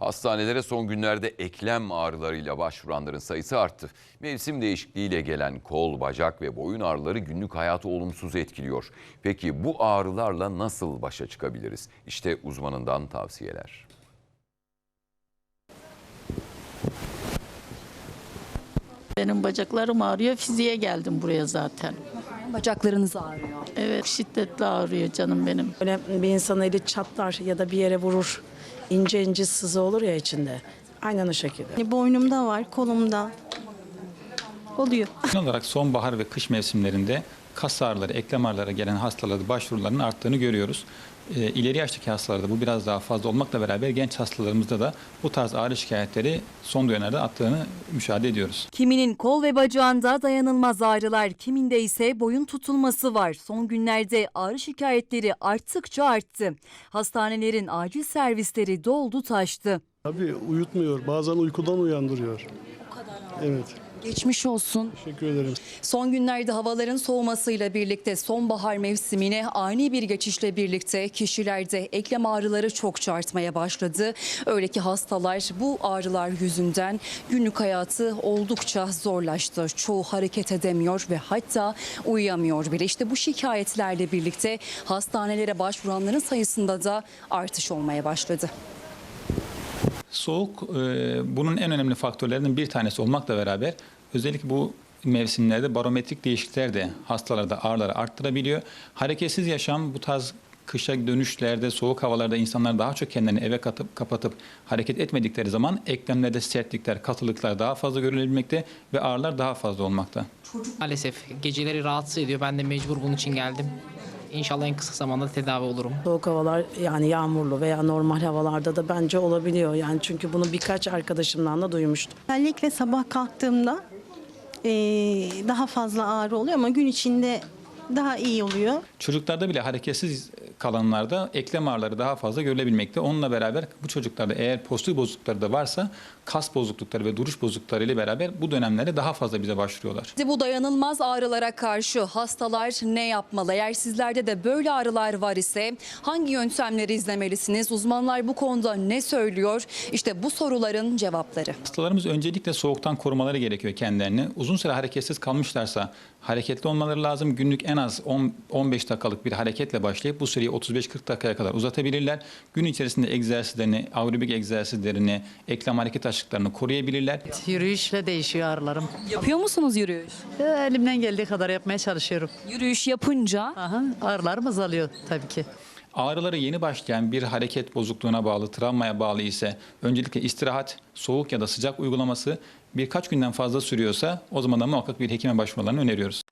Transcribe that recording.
Hastanelere son günlerde eklem ağrılarıyla başvuranların sayısı arttı. Mevsim değişikliğiyle gelen kol, bacak ve boyun ağrıları günlük hayatı olumsuz etkiliyor. Peki bu ağrılarla nasıl başa çıkabiliriz? İşte uzmanından tavsiyeler. Benim bacaklarım ağrıyor. Fiziğe geldim buraya zaten. Bacaklarınız ağrıyor. Evet şiddetli ağrıyor canım benim. Böyle bir insan eli çatlar ya da bir yere vurur. İnce ince sızı olur ya içinde. Aynen o şekilde. Hani Boynumda var, kolumda. Oluyor. Genel olarak sonbahar ve kış mevsimlerinde kas ağrıları, eklem ağrıları gelen hastalarda başvuruların arttığını görüyoruz. Ee, ileri yaştaki hastalarda bu biraz daha fazla olmakla beraber genç hastalarımızda da bu tarz ağrı şikayetleri son dönemlerde arttığını müşahede ediyoruz. Kiminin kol ve bacağında dayanılmaz ağrılar, kiminde ise boyun tutulması var. Son günlerde ağrı şikayetleri arttıkça arttı. Hastanelerin acil servisleri doldu taştı. Tabii uyutmuyor. Bazen uykudan uyandırıyor. Evet. Geçmiş olsun. Teşekkür ederim. Son günlerde havaların soğumasıyla birlikte sonbahar mevsimine ani bir geçişle birlikte kişilerde eklem ağrıları çokça artmaya başladı. Öyle ki hastalar bu ağrılar yüzünden günlük hayatı oldukça zorlaştı. Çoğu hareket edemiyor ve hatta uyuyamıyor bile. İşte bu şikayetlerle birlikte hastanelere başvuranların sayısında da artış olmaya başladı. Soğuk e, bunun en önemli faktörlerinden bir tanesi olmakla beraber özellikle bu mevsimlerde barometrik değişiklikler de hastalarda ağrıları arttırabiliyor. Hareketsiz yaşam bu tarz kışa dönüşlerde, soğuk havalarda insanlar daha çok kendilerini eve katıp, kapatıp hareket etmedikleri zaman eklemlerde sertlikler, katılıklar daha fazla görülebilmekte ve ağrılar daha fazla olmakta. Maalesef geceleri rahatsız ediyor. Ben de mecbur bunun için geldim. İnşallah en kısa zamanda tedavi olurum. Soğuk havalar yani yağmurlu veya normal havalarda da bence olabiliyor. Yani çünkü bunu birkaç arkadaşımdan da duymuştum. Özellikle sabah kalktığımda eee, daha fazla ağrı oluyor ama gün içinde daha iyi oluyor. Çocuklarda bile hareketsiz kalanlarda eklem ağrıları daha fazla görülebilmekte. Onunla beraber bu çocuklarda eğer postür bozuklukları da varsa kas bozuklukları ve duruş bozuklukları ile beraber bu dönemlerde daha fazla bize başvuruyorlar. Bu dayanılmaz ağrılara karşı hastalar ne yapmalı? Eğer sizlerde de böyle ağrılar var ise hangi yöntemleri izlemelisiniz? Uzmanlar bu konuda ne söylüyor? İşte bu soruların cevapları. Hastalarımız öncelikle soğuktan korumaları gerekiyor kendilerini. Uzun süre hareketsiz kalmışlarsa hareketli olmaları lazım. Günlük en az 10 15 dakikalık bir hareketle başlayıp bu süreyi 35-40 dakikaya kadar uzatabilirler. Gün içerisinde egzersizlerini, aerobik egzersizlerini, eklem hareket açıklarını koruyabilirler. Yürüyüşle değişiyor ağrılarım. Yapıyor musunuz yürüyüş? Ee, Elimden geldiği kadar yapmaya çalışıyorum. Yürüyüş yapınca Aha, ağrılarım azalıyor tabii ki. Ağrıları yeni başlayan bir hareket bozukluğuna bağlı, travmaya bağlı ise öncelikle istirahat, soğuk ya da sıcak uygulaması birkaç günden fazla sürüyorsa o zaman da muhakkak bir hekime başvurmalarını öneriyoruz.